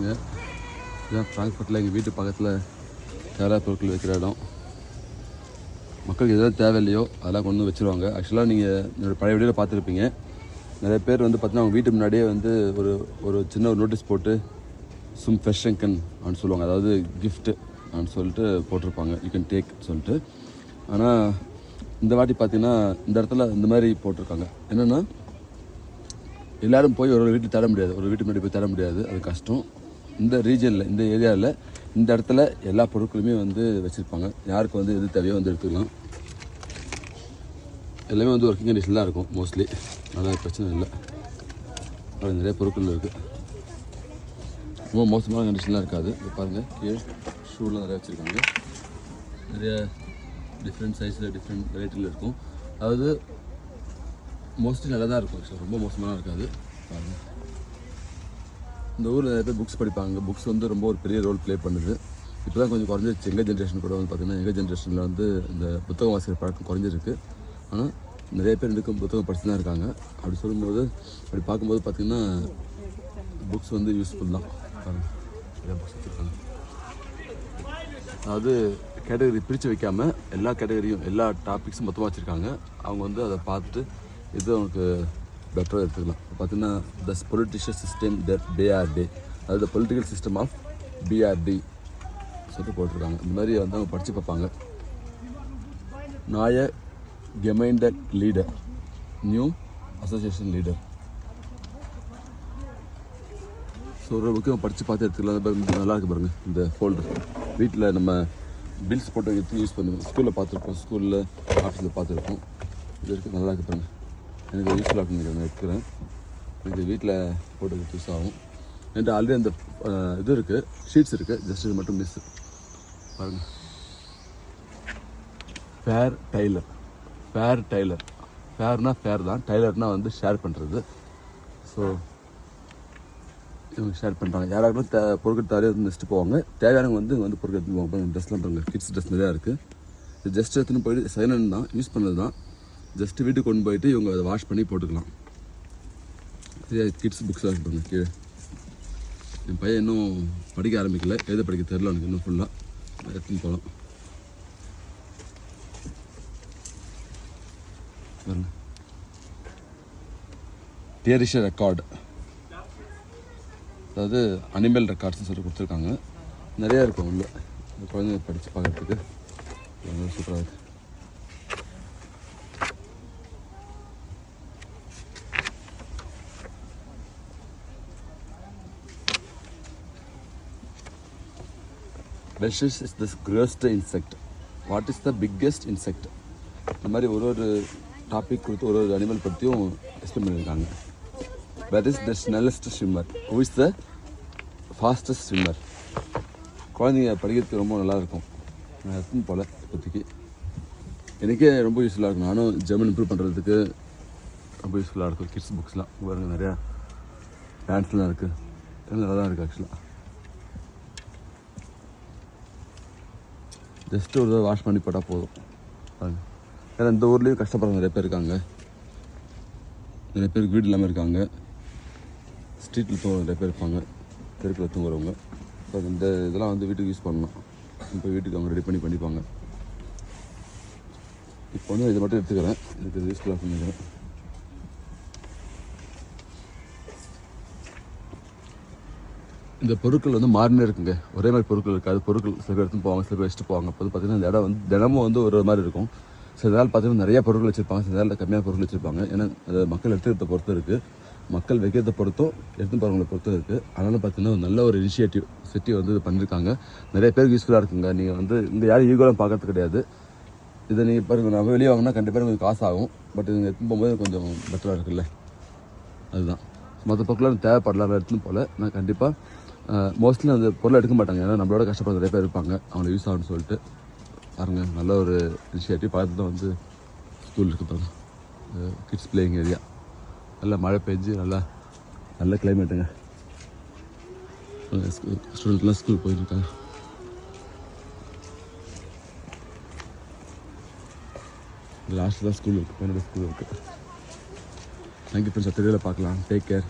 பாருங்கள் இதுதான் ஃப்ராங்க்ஃபர்ட்டில் எங்கள் வீட்டு பக்கத்தில் தேவையான பொருட்கள் வைக்கிற இடம். மக்களுக்கு எதாவது தேவையில்லையோ அதெல்லாம் கொண்டு வந்து வச்சுருவாங்க. ஆக்சுவலாக நீங்கள் என்னோட பழைய வீடியோவில் பார்த்துருப்பீங்க. நிறைய பேர் வந்து பார்த்தீங்கன்னா அவங்க வீட்டு முன்னாடியே வந்து ஒரு ஒரு சின்ன ஒரு நோட்டீஸ் போட்டு சும் ஃபெஷங்கன் அப்படின்னு சொல்லுவாங்க. அதாவது கிஃப்ட்டு அப்படின்னு சொல்லிட்டு போட்டிருப்பாங்க. யூ கேன் டேக் சொல்லிட்டு. ஆனால் இந்த வாட்டி பார்த்தீங்கன்னா இந்த இடத்துல இந்த மாதிரி போட்டிருக்காங்க. என்னென்னா எல்லோரும் போய் ஒரு ஒரு வீட்டில் தேட முடியாது. ஒரு வீட்டு முன்னாடி போய் தேட முடியாது. அது கஷ்டம். இந்த ரீஜனில் இந்த ஏரியாவில் இந்த இடத்துல எல்லா பொருட்களுமே வந்து வச்சுருப்பாங்க. யாருக்கு வந்து எது தேவையோ வந்து எடுத்துக்கலாம். எல்லாமே வந்து ஒர்க்கிங் கண்டிஷன் தான் இருக்கும் மோஸ்ட்லி அதனால் பிரச்சனை இல்லை. அது நிறைய பொருட்கள் இருக்குது ரொம்ப மோசமான கண்டிஷன்லாம் இருக்காது. இப்போ பாருங்கள் கீழே ஷூலாம் நிறைய வச்சுருக்காங்க. நிறைய டிஃப்ரெண்ட் சைஸில் டிஃப்ரெண்ட் வெரைட்டியில் இருக்கும். அதாவது மோஸ்ட்லி நல்லா தான் இருக்கும் ரொம்ப மோசமாக இருக்காது. பாருங்கள் இந்த ஊரில் நிறைய பேர் புக்ஸ் படிப்பாங்க. புக்ஸ் வந்து ரொம்ப ஒரு பெரிய ரோல் ப்ளே பண்ணுது. இப்போ தான் கொஞ்சம் குறைஞ்சிருச்சு. எங்கள் ஜென்ரேஷன் கூட வந்து பார்த்திங்கன்னா எங்கள் ஜென்ரேஷனில் வந்து இந்த புத்தகம் வாசிக்கிற பழக்கம் குறைஞ்சிருக்கு. ஆனால் நிறைய பேர் இதுக்கும் புத்தகம் படிச்சு தான் இருக்காங்க. அப்படி சொல்லும்போது அப்படி பார்க்கும்போது பார்த்திங்கன்னா புக்ஸ் வந்து யூஸ்ஃபுல் தான். புக்ஸ் வச்சுருக்காங்க. அதாவது கேட்டகரி பிரித்து வைக்காமல் எல்லா கேட்டகரியும் எல்லா டாபிக்ஸும் மொத்தமாக வச்சுருக்காங்க. அவங்க வந்து அதை பார்த்துட்டு இது அவனுக்கு பெட்டராக எடுத்துக்கலாம். இப்போ பார்த்தீங்கன்னா thus political system that PRT அதாவது பொலிட்டிக்கல் சிஸ்டம் ஆஃப் பிஆர்டி சொல்லிட்டு போட்டிருக்காங்க. இந்த மாதிரி வந்து அவங்க படித்து பார்ப்பாங்க. நாய கெமைண்டட் leader new association leader so ஒரு புக்கு படித்து பார்த்து எடுத்துக்கலாம். நல்லா இருக்கு பாருங்க இந்த ஃபோல்டர் வீட்டில் நம்ம பில்ஸ் போட்டு எடுத்து யூஸ் பண்ணுவோம் ஸ்கூலில் பார்த்துருப்போம். ஸ்கூலில் ஆஃபீஸில் பார்த்துருப்போம். இது இருக்குது நல்லா இருக்கு பாருங்கள் எனக்கு யூஸ்ஃபுல்லாக இருக்குன்னு ஒன்று எடுக்கிறேன் இது வீட்டில் போட்டு யூஸ் ஆகும். என்கிட்ட ஆல்ரெடி அந்த இது இருக்குது ஷீட்ஸ் இருக்குது ஜஸ்ட் இது மட்டும் மிஸ் பாருங்கள் ஃபேர் டைலர் ஃபேர் டைலர் ஃபேர்னா ஃபேர் தான். டைலர்னால் வந்து ஷேர் பண்ணுறது ஸோ இவங்க ஷேர் பண்ணுறாங்க யாராவது தே பொருட்கள் தேவையாக வந்து வச்சுட்டு போவாங்க. தேவையானவங்க வந்து இங்கே வந்து பொருட்கள் எடுத்துன்னு போவாங்க. ட்ரெஸ்லாம் பாருங்க. கிட்ஸ் ட்ரெஸ் நிறையா இருக்குது இது ஜஸ்ட் எடுத்துன்னு போயிட்டு சைலண்ட் தான். யூஸ் பண்ணது தான். ஜஸ்ட் வீட்டுக்கு கொண்டு போயிட்டு இவங்க அதை வாஷ் பண்ணி போட்டுக்கலாம். சரியா கிட்ஸ் புக்ஸாக இருப்பாங்க கீழே. என் பையன் இன்னும் படிக்க ஆரம்பிக்கல. எதை படிக்க தெரில எனக்கு இன்னும் ஃபுல்லாக எடுத்துன்னு போகலாம் பாருங்க. டியரிஷ ரெக்கார்டு அதாவது அனிமல் ரெக்கார்ட்ஸ்னு சொல்லி கொடுத்துருக்காங்க. நிறையா இருக்கும் உள்ள. இந்த குழந்தைங்க படித்து பார்க்குறதுக்கு. சூப்பராக இருக்குது Vesis is the greatest insect what is the biggest insect இந்த மாதிரி ஒரு ஒரு டாபிக் கொடுத்து ஒரு ஒரு அனிமல் பற்றியும் எக்ஸ்பிளைன் பண்ணியிருக்காங்க. Where is the smallest swimmer who is the fastest swimmer குழந்தைங்க படிக்கிறதுக்கு ரொம்ப நல்லா இருக்கும் நான் எத்தனை இப்போதைக்கு. எனக்கே ரொம்ப யூஸ்ஃபுல்லாக இருக்கும். நானும் ஜெர்மன் இம்ப்ரூவ் பண்ணுறதுக்கு ரொம்ப யூஸ்ஃபுல்லாக இருக்கும். கிட்ஸ் புக்ஸ்லாம் பாருங்கள் நிறையா டான்ஸ்லாம் இருக்குது நல்லா தான் இருக்குது ஆக்சுவலாக ஜஸ்ட் ஒரு தடவை வாஷ் பண்ணி போட்டால் போதும். பாருங்கள் வேறு இந்த ஊர்லேயும் கஷ்டப்படுற நிறைய பேர் இருக்காங்க. நிறைய பேருக்கு வீடு இல்லாமல் இருக்காங்க. ஸ்ட்ரீட்டில் தூங்க நிறைய பேர் இருப்பாங்க. தெருக்கில் தூங்குறவங்க. ஸோ இந்த இதெல்லாம் வந்து வீட்டுக்கு யூஸ் பண்ணலாம் இப்போ வீட்டுக்கு அவங்க ரெடி பண்ணி பண்ணிப்பாங்க. இப்போ வந்து இதை மட்டும் எடுத்துக்கிறேன். இதுக்கு யூஸ்ஃபுல்லாக பண்ணிக்கிறேன் இந்த பொருட்கள் வந்து மாறினே இருக்குங்க. ஒரே மாதிரி பொருட்கள் இருக்காது. பொருட்கள் சில பேர் எடுத்து போவாங்க சில பேர் வச்சுட்டு போவாங்க. அப்போ பார்த்தீங்கன்னா இந்த இடம் வந்து தினமும் வந்து ஒரு மாதிரி இருக்கும். சில நாள் பார்த்தீங்கன்னா நிறைய பொருட்கள் வச்சுருப்பாங்க. சில நாள் கம்மியாக பொருட்கள் வச்சுருப்பாங்க. ஏன்னா அது மக்கள் எடுத்துக்கிறத பொறுத்து இருக்குது மக்கள் வைக்கிறத பொறுத்தும் எடுத்து போகிறவங்களை பொறுத்தும் இருக்குது அதனால் பார்த்தீங்கன்னா ஒரு நல்ல ஒரு இனிஷியேட்டிவ் சிட்டி வந்து இது பண்ணியிருக்காங்க நிறைய பேருக்கு யூஸ்ஃபுல்லாக இருக்குங்க. நீங்கள் வந்து இங்கே யாரும் ஈகோலாம் பார்க்கறது கிடையாது. இதை நீங்கள் பாருங்கள் நம்ம வெளியே வாங்கினா கண்டிப்பாக கொஞ்சம் காசு ஆகும் பட் இது எடுத்து போகும்போது கொஞ்சம் பெட்டராக இருக்குல்ல. அதுதான். மற்ற பக்கம்லாம் தேவைப்படலாம். எடுத்துன்னு போல நான் கண்டிப்பாக மோஸ்ட்லி அந்த பொருளை எடுக்க மாட்டாங்க. ஏன்னா நம்மளோட கஷ்டப்படுற நிறைய பேர் இருப்பாங்க. அவங்கள யூஸ் ஆகும்னு சொல்லிட்டு. பாருங்கள் நல்ல ஒரு இனிஷியேட்டிவ் பார்த்து தான் வந்து ஸ்கூல் இருக்கு பாருங்க. கிட்ஸ் பிளேயிங் ஏரியா நல்லா மழை பெஞ்சு நல்லா நல்ல கிளைமேட்டுங்க ஸ்டூடெண்ட்லாம் ஸ்கூல் போயிருக்காங்க. லாஸ்ட்டு லாஸ்ட்டில் தான் ஸ்கூல் இருக்குது பையனோட ஸ்கூல் இருக்குது தேங்க்யூ ஃப்ரெண்ட்ஸ் அடுத்த பார்க்கலாம். Take care